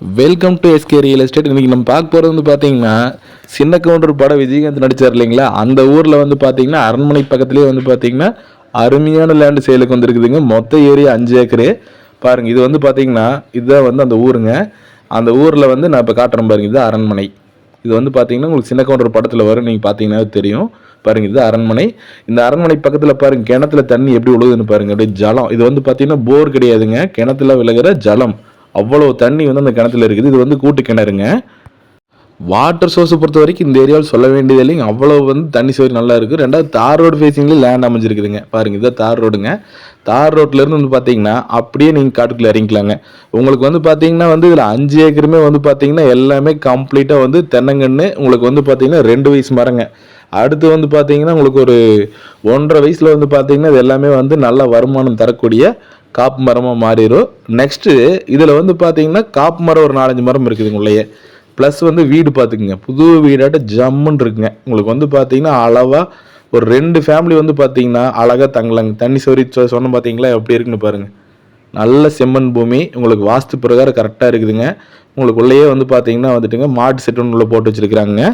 Welcome to SK real estate இன்றைக்கி நம்ம பார்க்க போகிறது வந்து பார்த்தீங்கன்னா சின்ன கவுண்டர் படம் விஜயகாந்த் நடித்தார் இல்லைங்களா? அந்த ஊரில் வந்து பார்த்தீங்கன்னா அரண்மனை பக்கத்துலேயே வந்து பார்த்தீங்கன்னா அருமையான லேண்டு சேலுக்கு வந்துருக்குதுங்க. மொத்த ஏரியா அஞ்சு ஏக்கரு. பாருங்கள் இது வந்து பார்த்தீங்கன்னா இதுதான் வந்து அந்த ஊருங்க. அந்த ஊரில் வந்து நான் இப்போ காட்டுறேன் பாருங்க இது அரண்மனை. இது வந்து பார்த்தீங்கன்னா உங்களுக்கு சின்ன கவுண்டர் படத்தில் வரும் நீங்கள் பார்த்தீங்கன்னா தெரியும். பாருங்கள் இது அரண்மனை. இந்த அரண்மனை பக்கத்தில் பாருங்கள் கிணத்துல தண்ணி எப்படி விழுகுதுன்னு பாருங்க அப்படியே ஜலம். இது வந்து பார்த்தீங்கன்னா போர் கிடையாதுங்க. கிணத்துல விழுகிற ஜலம். அவ்வளோ தண்ணி வந்து அந்த கிணத்துல இருக்குது. இது வந்து கூட்டு கிணறுங்க. வாட்டர் சோர்ஸை பொறுத்த வரைக்கும் இந்த ஏரியாவில் சொல்ல வேண்டியது இல்லைங்க. அவ்வளோ வந்து தண்ணி சோறு நல்லா இருக்குது ரெண்டாவது தார் ரோடு ஃபேஸிங்லேயே லேண்ட் அமைஞ்சிருக்குதுங்க. பாருங்க இதான் தார் ரோடுங்க. தார் ரோட்லேருந்து வந்து பார்த்தீங்கன்னா அப்படியே நீங்கள் காட்டுக்குள்ளே இறங்கிக்கலாங்க. உங்களுக்கு வந்து பார்த்தீங்கன்னா வந்து இதில் அஞ்சு ஏக்கருமே வந்து பார்த்தீங்கன்னா எல்லாமே கம்ப்ளீட்டாக வந்து தென்னங்கன்று உங்களுக்கு வந்து பார்த்தீங்கன்னா ரெண்டு வயசு மரங்க. அடுத்து வந்து பார்த்தீங்கன்னா உங்களுக்கு ஒரு ஒன்றரை வயசில் வந்து பார்த்தீங்கன்னா இது எல்லாமே வந்து நல்ல வருமானம் தரக்கூடிய காப்பு மரமாக மாறிடும் நெக்ஸ்ட்டு இதில் வந்து பார்த்தீங்கன்னா காப்பு மரம் ஒரு நாலஞ்சு மரம் இருக்குதுங்க உள்ளேயே. ப்ளஸ் வந்து வீடு பார்த்துக்குங்க புது வீடாட்ட ஜம்முன்னு இருக்குங்க. உங்களுக்கு வந்து பார்த்தீங்கன்னா அளவாக ஒரு ரெண்டு ஃபேமிலி வந்து பார்த்தீங்கன்னா அழகாக தங்கலாங்க. தண்ணி சோரி சொன்ன பார்த்தீங்களா எப்படி இருக்குன்னு பாருங்கள் நல்ல செம்மண் பூமி. உங்களுக்கு வாஸ்து பிரகாரம் கரெக்டாக இருக்குதுங்க. உங்களுக்கு உள்ளேயே வந்து பார்த்தீங்கன்னா வந்துட்டுங்க மாட்டு செட்டு ஒன்று போட்டு வச்சுருக்குறாங்க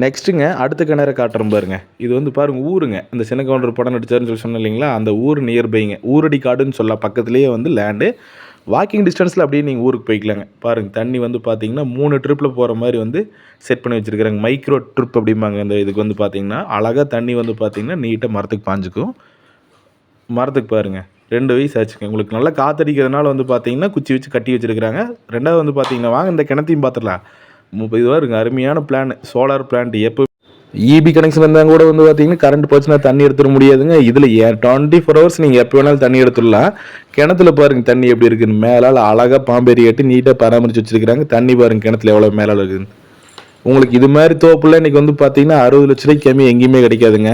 நெக்ஸ்ட்டுங்க அடுத்த கிணறு காட்டுறோம் பாருங்க. இது வந்து பாருங்க ஊருங்க. இந்த சின்ன கவுண்டர் படம் நடிச்சாருன்னு சொல்லி சொன்னேன் இல்லைங்களா? அந்த ஊர் நியர்பைங்க ஊரடி காடுன்னு சொல்லலாம். பக்கத்துலேயே வந்து லேண்டு வாக்கிங் டிஸ்டன்ஸில் அப்படியே நீங்கள் ஊருக்கு போய்க்கலாங்க. பாருங்க தண்ணி வந்து பார்த்தீங்கன்னா மூணு ட்ரிப்பில் போகிற மாதிரி வந்து செட் பண்ணி வச்சுருக்குறாங்க. மைக்ரோ ட்ரிப் அப்படிம்பாங்க. இந்த இதுக்கு வந்து பார்த்தீங்கன்னா அழகாக தண்ணி வந்து பார்த்தீங்கன்னா நீட்டாக மரத்துக்கு பாஞ்சுக்கும். மரத்துக்கு பாருங்கள் ரெண்டு வயசு ஆச்சுங்க. உங்களுக்கு நல்லா காத்தடிக்கிறதுனால வந்து பார்த்தீங்கன்னா குச்சி வச்சு கட்டி வச்சிருக்கிறாங்க. ரெண்டாவது வந்து பார்த்தீங்கன்னா வாங்க இந்த கிணத்தையும் பார்த்துடலாம் முப்பது இதுவாக அருமையான பிளான் சோலார் பிளான்ட் எப்போ இபி கனெக்ஷன் இருந்தால் கூட வந்து பார்த்தீங்கன்னா கரண்ட் போச்சுன்னா தண்ணி எடுத்துட முடியாதுங்க. இதில் டுவெண்ட்டி ஃபோர் ஹவர்ஸ் நீங்கள் எப்போ வேணாலும் தண்ணி எடுத்துடலாம். கிணத்துல பாருங்கள் தண்ணி எப்படி இருக்குன்னு. மேலால் அழகாக பாம்பேரி கட்டி நீட்டாக பராமரித்து வச்சிருக்கிறாங்க. தண்ணி பாருங்க கிணத்துல எவ்வளோ மேலால் இருக்குதுன்னு. உங்களுக்கு இது மாதிரி தோப்புல இன்னைக்கு வந்து பார்த்தீங்கன்னா அறுபது லட்ச ரூபாய்க்கு கம்மி எங்கேயுமே கிடைக்காதுங்க.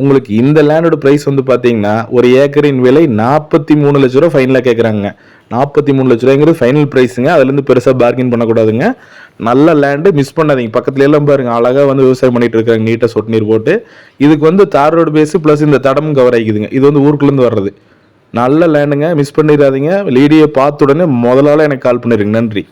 உங்களுக்கு இந்த லேண்டோட ப்ரைஸ் வந்து பார்த்தீங்கன்னா ஒரு ஏக்கரின் விலை நாற்பத்தி மூணு லட்ச ரூபா ஃபைனலாக கேட்குறாங்க நாற்பத்தி மூணு லட்ச ரூபாய்ங்கிறது ஃபைனல் ப்ரைஸுங்க அதுலேருந்து பெருசாக பார்கின் பண்ணக்கூடாதுங்க. நல்ல லேண்டு மிஸ் பண்ணாதீங்க. பக்கத்துல எல்லாம் பாருங்க அழகாக வந்து விவசாயம் பண்ணிட்டு இருக்காங்க. நீட்டாக சொட்டு நீர் போட்டு. இதுக்கு வந்து தார் ரோடு பேஸு ப்ளஸ் இந்த தடமும் கவர் ஆகிக்குதுங்க. இது வந்து ஊருக்குள்ளேருந்து வர்றது. நல்ல லேண்டுங்க மிஸ் பண்ணிடாதீங்க. லீடியை பார்த்த உடனே முதலால எனக்கு கால் பண்ணிடுங்க. நன்றி.